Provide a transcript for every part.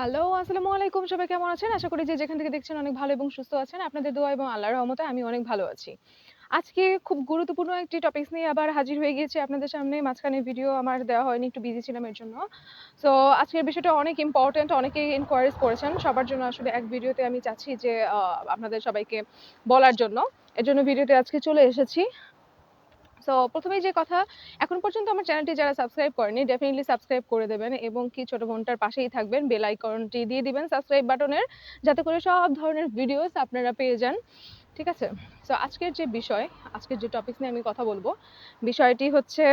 Hello, আসসালামু আলাইকুম। সবাই কেমন আছেন? আশা করি যে যেখান থেকে দেখছেন অনেক ভালো এবং সুস্থ আছেন। আপনাদের দোয়া এবং আল্লাহর রহমতে আমি অনেক ভালো আছি। আজকে খুব গুরুত্বপূর্ণ একটি টপিকস নিয়ে আবার হাজির হয়ে গিয়েছি আপনাদের সামনে। মাঝখানে ভিডিও আমার দেওয়া হয়নি, একটু বিজি ছিলাম এর জন্য। সো আজকের বিষয়টা অনেক ইম্পোর্টেন্ট, অনেকেই ইনকোয়ারিজ করেছেন। সবার জন্য আসলে এক ভিডিওতে আমি চাচ্ছি যে আপনাদের সবাইকে বলার জন্য। এর জন্য ভিডিওতে আজকে চলে এসেছি। সো প্রথমেই যে কথা, এখন পর্যন্ত আমার চ্যানেলটি যারা সাবস্ক্রাইব করেনি ডেফিনেটলি সাবস্ক্রাইব করে দেবেন এবং কি ছোট বোনটার পাশেই থাকবেন। বেল আইকনটি দিয়ে দিবেন সাবস্ক্রাইব বাটনের যাতে করে সব ধরনের ভিডিওস আপনারা পেয়ে যান। ঠিক আছে? সো আজকের যে বিষয়, আজকের যে টপিক নিয়ে আমি কথা বলব বিষয়টি হচ্ছে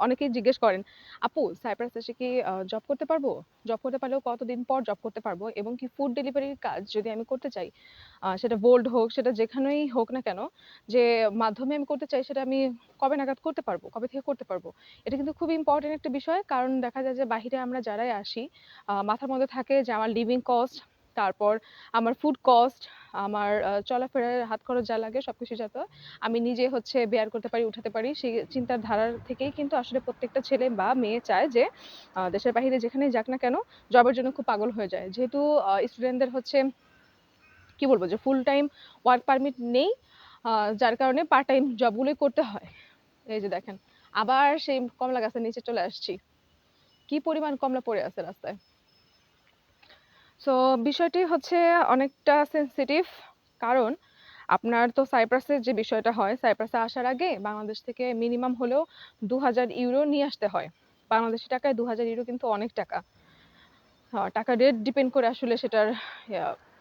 অনেকেই জিজ্ঞেস করেন, "আপু সাইপ্রাস এসে কি জব করতে পারব? জব করতে পারলেও কতদিন পর জব করতে পারব? এবং কি ফুড ডেলিভারির কাজ যদি আমি করতে চাই, সেটা বোল্ড হোক, সেটা যেখানেই হোক না কেন, যে মাধ্যমে আমি করতে চাই সেটা আমি কবে নাগাদ করতে পারব? কবে থেকে করতে পারব?" এটা কিন্তু খুব ইম্পোর্টেন্ট একটা বিষয়। কারণ দেখা যায় যে বাহিরে আমরা যারাই আসি, মাথার মধ্যে থাকে যে আমার লিভিং কস্ট, তারপর আমার ফুড কস্ট, আমার চলাফেরার হাত খরচ যা লাগে সবকিছু যাতে আমি নিজে হচ্ছে বেয়ার করতে পারি, উঠাতে পারি। সেই চিন্তার ধারার থেকেই কিন্তু আসলে প্রত্যেকটা ছেলে বা মেয়ে চায় যে দেশের বাহিরে যেখানেই যাক না কেন, জবের জন্য খুব পাগল হয়ে যায়। যেহেতু স্টুডেন্টদের হচ্ছে কি বলব যে ফুল টাইম ওয়ার্ক পারমিট নেই। যার কারণে পার্ট টাইম জবগুলোই করতে হয়। এই যে দেখেন, আবার সেই কমলা গাছের নিচে চলে আসছি। কি পরিমাণ কমলা পড়ে আছে রাস্তায়। সো বিষয়টি হচ্ছে অনেকটা সেনসিটিভ। কারণ আপনার তো সাইপ্রাসের যে বিষয়টা হয়, সাইপ্রাসে আসার আগে বাংলাদেশ থেকে মিনিমাম হলেও ৳২,০০০ নিয়ে আসতে হয়। বাংলাদেশী টাকায় ৳২,০০০ কিন্তু অনেক টাকা। আ টাকার রেট ডিপেন্ড করে আসলে সেটার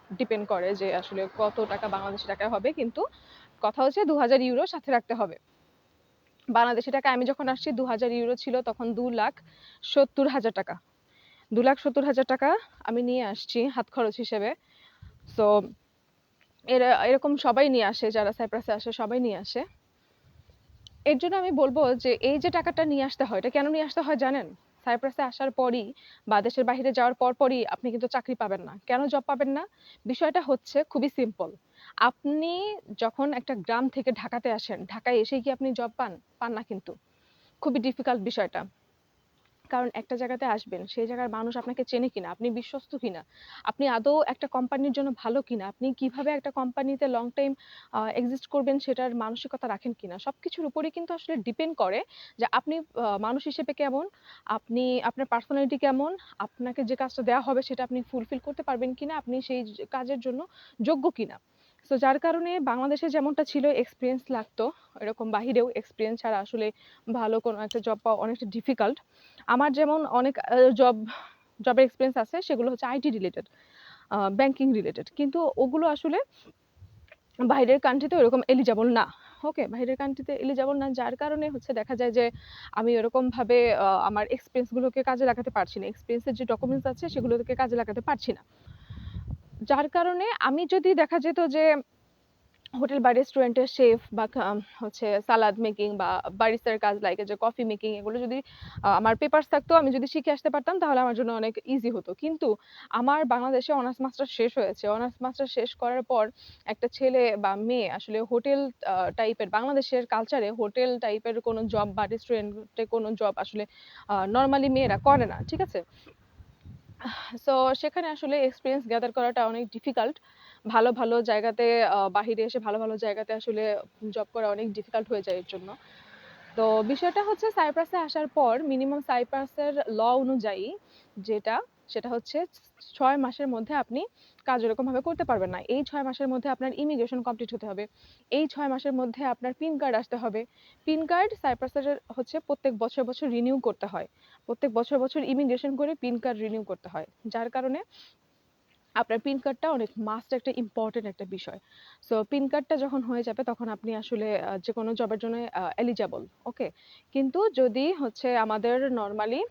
ডিপেন্ড করে যে আসলে কত টাকা বাংলাদেশী টাকায় হবে। কিন্তু কথা হচ্ছে ৳২,০০০ সাথে রাখতে হবে। বাংলাদেশী টাকায় আমি যখন আসছি ৳২,০০০ ছিল তখন ৳২,৭০,০০০ টাকা। ৳২,৭০,০০০ আমি নিয়ে আসছি হাত খরচ হিসেবে। সো এরা এরকম সবাই নিয়ে আসে যারা সাইপ্রাসে আসে সবাই নিয়ে আসে। এর জন্য আমি বলব যে এই যে টাকাটা নিয়ে আসতে হয়, এটা কেন নিয়ে আসতে হয় জানেন? সাইপ্রাসে আসার পরই বা দেশের বাহিরে যাওয়ার পর পরই আপনি কিন্তু চাকরি পাবেন না। কেন জব পাবেন না? বিষয়টা হচ্ছে খুবই সিম্পল। আপনি যখন একটা গ্রাম থেকে ঢাকাতে আসেন, ঢাকায় এসেই কি আপনি জব পান? পান না কিন্তু। খুবই ডিফিকাল্ট বিষয়টা। কারণ একটা জায়গাতে আসবেন, সেই জায়গার মানুষ আপনাকে চেনে কিনা, আপনি বিশ্বস্ত কিনা, আপনি আদৌ একটা কোম্পানির জন্য ভালো কিনা, আপনি কীভাবে একটা কোম্পানিতে লং টাইম এক্সিস্ট করবেন সেটার মানসিকতা রাখেন কিনা, সব কিছুর উপরেই কিন্তু আসলে ডিপেন্ড করে যে আপনি মানুষ হিসেবে কেমন, আপনি আপনার পার্সোনালিটি কেমন, আপনাকে যে কাজটা দেওয়া হবে সেটা আপনি ফুলফিল করতে পারবেন কিনা, আপনি সেই কাজের জন্য যোগ্য কিনা। সো যার কারণে বাংলাদেশে যেমনটা ছিল এক্সপেরিয়েন্স লাগতো, এরকম বাহিরেও এক্সপেরিয়েন্স ছাড়া আসলে ভালো কোনো একটা জব পাওয়া অনেকটা ডিফিকাল্ট। আমার যেমন অনেক জব জবের এক্সপেরিয়েন্স আছে সেগুলো হচ্ছে আইটি রিলেটেড, ব্যাংকিং রিলেটেড। কিন্তু ওগুলো আসলে বাইরের কান্ট্রিতে ওরকম এলিজিবল না। ওকে? বাইরের কান্ট্রিতে এলিজিবল না যার কারণে হচ্ছে দেখা যায় যে আমি ওরকমভাবে আমার এক্সপেরিয়েন্স গুলোকে কাজে লাগাতে পারছি না। এক্সপেরিয়েন্স এর যে ডকুমেন্টস আছে সেগুলোকে কাজে লাগাতে পারছি না। যার কারণে আমি যদি দেখা যেত যে হোটেল বা রেস্টুরেন্টের শেফ বা হচ্ছে সালাদ মেকিং বা বারিস্তার কাজ লাইক যে কফি মেকিং এগুলো যদি আমার পেপারস থাকতো, আমি যদি শিখে আসতে পারতাম তাহলে আমার জন্য অনেক ইজি হতো। কিন্তু আমার বাংলাদেশে অনার্স মাস্টার শেষ হয়েছে। অনার্স মাস্টার শেষ করার পর একটা ছেলে বা মেয়ে আসলে হোটেল টাইপের বাংলাদেশের কালচারে হোটেল টাইপের কোনো জব বা রেস্টুরেন্টে কোনো জব আসলে নরমালি মেয়েরা করে না। ঠিক আছে? সো সেখানে আসলে এক্সপিরিয়েন্স গ্যাদার করাটা অনেক ডিফিকাল্ট। ভালো, ভালো জায়গাতে বাহিরে এসে ভালো, ভালো জায়গাতে আসলে জব করা অনেক ডিফিকাল্ট হয়ে যায় এর জন্য। তো বিষয়টা হচ্ছে সাইপ্রাসে আসার পর মিনিমাম সাইপ্রাসের ল অনুযায়ী যেটা, সেটা হচ্ছে ছয় মাসের মধ্যে আপনি কাজ ওরকমভাবে করতে পারবেন না। এই ছয় মাসের মধ্যে আপনার ইমিগ্রেশন কমপ্লিট হতে হবে। এই ছয় মাসের মধ্যে আপনার পিন কার্ড আসতে হবে। পিন কার্ড সাইপ্রাসের হচ্ছে প্রত্যেক বছর, বছর রিনিউ করতে হয়। প্রত্যেক বছর, বছর ইমিগ্রেশন করে পিন কার্ড রিনিউ করতে হয়। যার কারণে আপনার পিন কার্ডটা অনেক মাস্ট একটা ইম্পোর্টেন্ট একটা বিষয়। সো পিন কার্ডটা যখন হয়ে যাবে তখন আপনি আসলে যে কোনো জবের জন্য এলিজিবল। ওকে? কিন্তু যদি হচ্ছে আমাদের নর্মালি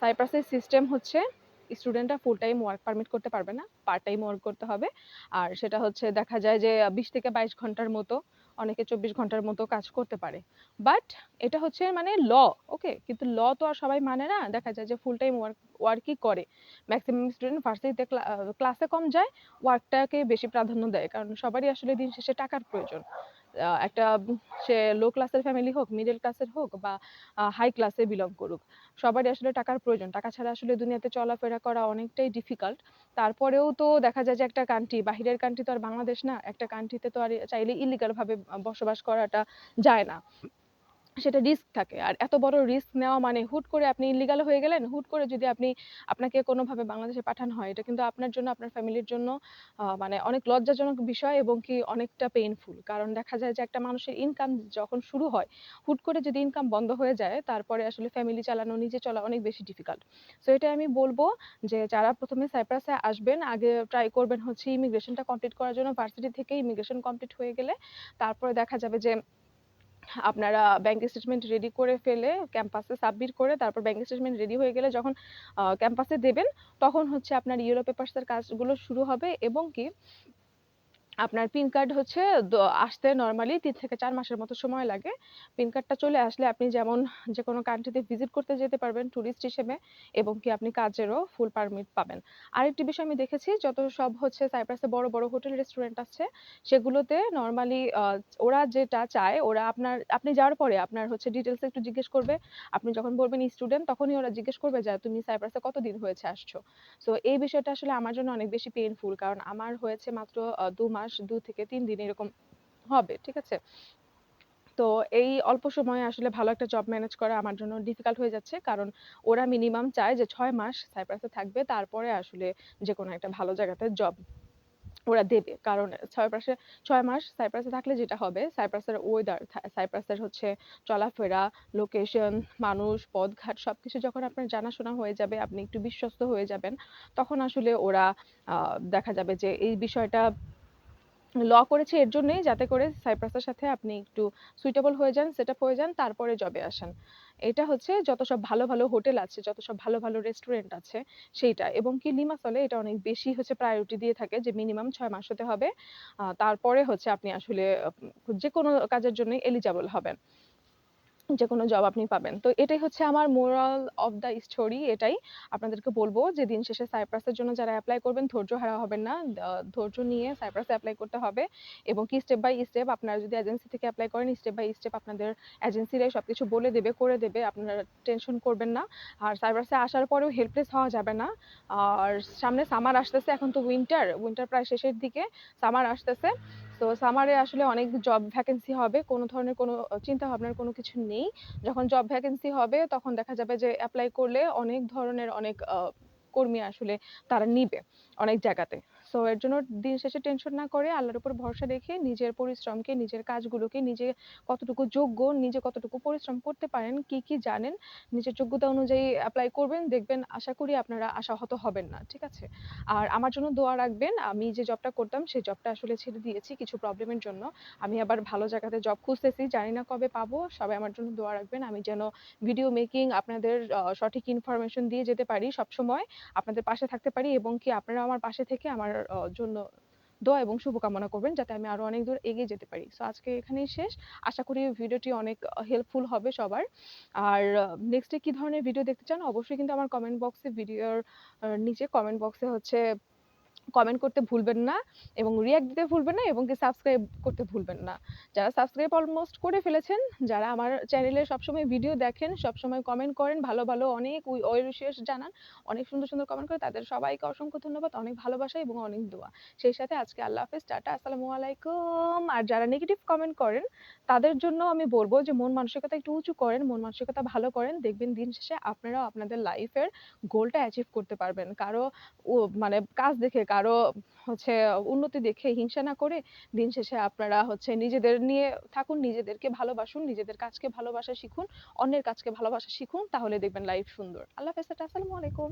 সাইপ্রাসের সিস্টেম হচ্ছে স্টুডেন্টরা ফুল টাইম ওয়ার্ক পারমিট করতে পারবে না। পার্ট টাইম ওয়ার্ক করতে হবে। আর সেটা হচ্ছে দেখা যায় যে ২০ থেকে ২২ ঘণ্টার মতো, অনেকে ২৪ ঘণ্টার মতো কাজ করতে পারে। বাট এটা হচ্ছে মানে ল, ওকে? কিন্তু ল তো আর সবাই মানে না। দেখা যায় যে ফুল টাইম ওয়ার্ক ওয়ার্কই করে। মেক্সিমাম স্টুডেন্ট ভার্সিটিতে ক্লাসে কম যায়, ওয়ার্কটাকে বেশি প্রাধান্য দেয়। কারণ সবারই আসলে দিন শেষে টাকার প্রয়োজন। একটা সে লো ক্লাসের ফ্যামিলি হোক, মিডল ক্লাসের হোক বা হাই ক্লাসে বিলং করুক। সবারই আসলে টাকার প্রয়োজন। টাকা ছাড়া আসলে দুনিয়াতে চলাফেরা করা অনেকটাই ডিফিকাল্ট। তারপরেও তো দেখা যায় যে একটা কান্ট্রি, বাহিরের কান্ট্রি তো আর বাংলাদেশ না। একটা কান্ট্রিতে তো আর চাইলে ইলিগালভাবে বসবাস করাটা যায় না। সেটা রিস্ক থাকে। আর এত বড় রিস্ক নেওয়া মানে হুট করে আপনি ইল্লিগাল হয়ে গেলেন। হুট করে যদি আপনি আপনাকে কোনোভাবে বাংলাদেশে পাঠানো হয়, এটা কিন্তু আপনার জন্য, আপনার ফ্যামিলির জন্য মানে অনেক লজ্জাজনক বিষয় এবং কি অনেকটা পেইনফুল। কারণ দেখা যায় যে একটা মানুষের ইনকাম যখন শুরু হয়, হুট করে যদি ইনকাম বন্ধ হয়ে যায়, তারপরে আসলে ফ্যামিলি চালানো, নিজে চলা অনেক বেশি ডিফিকাল্ট। সো এটাই আমি বলব যে যারা ১ম এ সাইপ্রাসে আসবেন, আগে ট্রাই করবেন হচ্ছে ইমিগ্রেশনটা কমপ্লিট করার জন্য। ভার্সিটি থেকে ইমিগ্রেশন কমপ্লিট হয়ে গেলে তারপরে দেখা যাবে যে আপনারা ব্যাংক স্টেটমেন্ট রেডি করে ফেলে ক্যাম্পাসে সাবমিট করে তারপর ব্যাংক স্টেটমেন্ট রেডি হয়ে গেলে যখন ক্যাম্পাসে দেবেন, তখন হচ্ছে আপনার ইয়েলো পেপার্সের কাজগুলো শুরু হবে এবং কি আপনার পিন কার্ড হচ্ছে আসতে নরমালি ৩ থেকে চার মাসের মতো সময় লাগে। পিন কার্ডটা চলে আসলে আপনি যেমন যে যেকোনো কান্ট্রিতে ভিজিট করতে যেতে পারবেন টুরিস্ট হিসেবে এবং কি আপনি কাজেরও ফুল পারমিট পাবেন। আরেকটি বিষয় আমি দেখেছি যত সব হচ্ছে সাইপ্রাসে বড়, বড় হোটেল রেস্টুরেন্ট আছে সেগুলোতে নরমালি ওরা যেটা চায় ওরা আপনার আপনি যাওয়ার পরে আপনার হচ্ছে ডিটেইলস একটু জিজ্ঞেস করবে। আপনি যখন বলবেন স্টুডেন্ট তখনই ওরা জিজ্ঞেস করবে যে তুমি সাইপ্রাসে কতদিন হয়েছে আসছো? সো এই বিষয়টা আসলে আমার জন্য অনেক বেশি পেইনফুল কারণ আমার হয়েছে মাত্র দু ২ মাস ২ থেকে ৩ দিন এরকম হবে। ঠিক আছে? তো এই অল্প সময়ে আসলে ভালো একটা জব ম্যানেজ করা আমার জন্য ডিফিকাল্ট হয়ে যাচ্ছে। কারণ ওরা মিনিমাম চায় যে ৬ মাস সাইপ্রাসে থাকবে তারপরে আসলে যেকোনো একটা ভালো জায়গাতে জব ওরা দেবে। কারণ ৬ মাসে ৬ মাস সাইপ্রাসে থাকলে যেটা হবে সাইপ্রাসের ওয়েদার, সাইপ্রাসের হচ্ছে চলাফেরা, লোকেশন, মানুষ, পথঘাট সবকিছু যখন আপনার জানাশোনা হয়ে যাবে, আপনি একটু বিশ্বস্ত হয়ে যাবেন, তখন আসলে ওরা দেখা যাবে যে এই বিষয়টা ল করেছে এর জন্যই যাতে করে সাইপ্রাসের সাথে আপনি একটু সুইটেবল হয়ে যান, সেট আপ হয়ে যান, তারপরে জবে আসেন। এটা হচ্ছে যত সব ভালো, ভালো হোটেল আছে, যত সব ভালো, ভালো রেস্টুরেন্ট আছে সেইটা এবং কি লিমাসলে এটা অনেক বেশি হচ্ছে প্রায়োরিটি দিয়ে থাকে যে মিনিমাম ছয় মাস হতে হবে। তারপরে হচ্ছে আপনি আসলে যে কোনো কাজের জন্য এলিজাবল হবেন। যেকোনো জব আপনি পাবেন। তো এটাই হচ্ছে আমার মোরাল অফ দ্য স্টোরি এটাই। আপনাদেরকে বলব যে দিন শেষে সাইপ্রাসের জন্য যারা এপ্লাই করবেন ধৈর্য হারা হবেন না। ধৈর্য নিয়ে সাইপ্রাসে এপ্লাই করতে হবে এবং কি স্টেপ বাই স্টেপ আপনারা যদি এজেন্সি থেকে এপ্লাই করেন স্টেপ বাই স্টেপ আপনাদের এজেন্সিরাই সবকিছু বলে দেবে, করে দেবে। আপনারা টেনশন করবেন না। আর সাইপ্রাসে আসার পরেও হেল্পলেস হওয়া যাবে না। আর সামনে সামার আসতেছে। এখন তো উইন্টার, উইন্টার প্রায় শেষের দিকে। সামার আসতেছে। তো সামারে আসলে অনেক জব ভ্যাকেন্সি হবে। কোনো ধরনের কোনো চিন্তা ভাবনার কোনো কিছু নেই। যখন জব ভ্যাকেন্সি হবে, তখন দেখা যাবে যে অ্যাপ্লাই করলে অনেক ধরনের অনেক কর্মী আসলে তারা নিবে অনেক জায়গাতে। সো এর জন্য দিন শেষে টেনশন না করে আল্লাহর উপর ভরসা রেখে নিজের পরিশ্রমকে, নিজের কাজগুলোকে নিজে কতটুকু যোগ্য, নিজে কতটুকু পরিশ্রম করতে পারেন, কি, কি জানেন, নিজের যোগ্যতা অনুযায়ী এপ্লাই করবেন। দেখবেন আশা করি আপনারা আশাহত হবেন না। ঠিক আছে? আর আমার জন্য দোয়া রাখবেন। আমি যে জবটা করতাম সেই জবটা আসলে ছেড়ে দিয়েছি কিছু প্রবলেমের জন্য। আমি আবার ভালো জায়গাতে জব খুঁজতেছি। জানি না কবে পাবো। সবাই আমার জন্য দোয়া রাখবেন। আমি যেন ভিডিও মেকিং আপনাদের সঠিক ইনফরমেশন দিয়ে যেতে পারি সবসময়। আপনাদের পাশে থাকতে পারি এবং কি আপনারা আমার পাশে থেকে আমার জন্য দোয়া এবং শুভকামনা করবেন যাতে আমি আরও অনেক দূর এগিয়ে যেতে পারি। তো আজকে এখানেই শেষ। আশা করি ভিডিওটি অনেক হেল্পফুল হবে সবার। আর নেক্সট কি ধরনের ভিডিও দেখতে চান অবশ্যই কিন্তু আমার কমেন্ট বক্সে ভিডিওর নিচে কমেন্ট বক্সে হচ্ছে কমেন্ট করতে ভুলবেন না এবং রিঅ্যাক্ট দিতে ভুলবেন না এবং কি সাবস্ক্রাইব করতে ভুলবেন না। যারা সাবস্ক্রাইব অলমোস্ট করে ফেলেছেন, যারা আমার চ্যানেলে সবসময় ভিডিও দেখেন, সবসময় কমেন্ট করেন, ভালো, ভালো অনেক ওয়েল উইশেস জানান, অনেক সুন্দর, সুন্দর কমেন্ট করে তাদের সবাইকে অসংখ্য ধন্যবাদ। অনেক ভালোবাসা এবং অনেক দোয়া। সেই সাথে আজকে আল্লাহ হাফেজ, টাটা, আসসালামু আলাইকুম। আর যারা নেগেটিভ কমেন্ট করেন তাদের জন্য আমি বলব যে মন মানসিকতা একটু উঁচু করেন, মন মানসিকতা ভালো করেন। দেখবেন দিন শেষে আপনারাও আপনাদের লাইফের গোলটা অ্যাচিভ করতে পারবেন। কারও মানে কাজ দেখে, কারও হচ্ছে উন্নতি দেখে হিংসা না করে দিন শেষে আপনারা হচ্ছে নিজেদের নিয়ে থাকুন, নিজেদেরকে ভালোবাসুন, নিজেদের কাজকে ভালোবাসা শিখুন, অন্যের কাজকে ভালোবাসা শিখুন। তাহলে দেখবেন লাইফ সুন্দর। আল্লাহ হাফেজ, আসসালামু আলাইকুম।